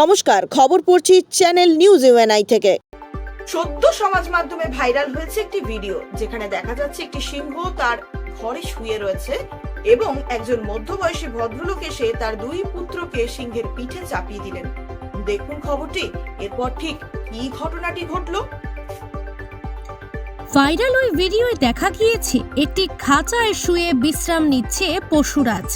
নমস্কার খবর পড়ছি চ্যানেল নিউজ ইউএনআই থেকে। সদ্য সমাজ মাধ্যমে ভাইরাল হয়েছে একটি ভিডিও যেখানে দেখা যাচ্ছে একটি সিংহ তার ঘরে শুয়ে রয়েছে এবং একজন মধ্যবয়সী ভদ্রলোক এসে তার দুই পুত্রকে সিংহের পিঠে চাপিয়ে দিলেন। দেখুন খবরটি এরপর ঠিক কি ঘটনাটি ঘটলো? ভাইরাল ওই ভিডিওয় দেখা গিয়েছে একটি খাঁচায় শুয়ে বিশ্রাম নিচ্ছে পশুরাজ।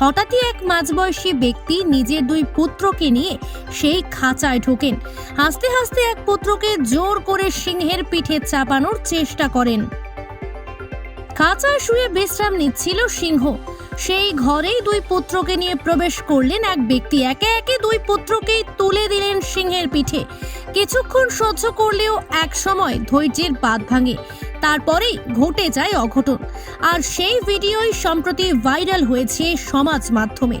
হঠাৎই এক মাঝবয়সী ব্যক্তি নিজের দুই পুত্রকে নিয়ে সেই খাঁচায় ঢোকেন। হাসতে হাসতে এক পুত্রকে জোর করে সিংহের পিঠে চাপানোর চেষ্টা করেন। খাঁচায় শুয়ে বিশ্রাম নিচ্ছিল সিংহ। সেই ঘরেই দুই পুত্রকে নিয়ে প্রবেশ করলেন এক ব্যক্তি। একে একে দুই পুত্রকেই তুলে দিলেন সিংহের পিঠে। কিছুক্ষণ সহ্য করলেও এক সময় ধৈর্যের বাদ ভাঙে। তারপরেই ঘটে যায় অঘটন। আর সেই ভিডিওই সম্প্রতি ভাইরাল হয়েছে সমাজ মাধ্যমে।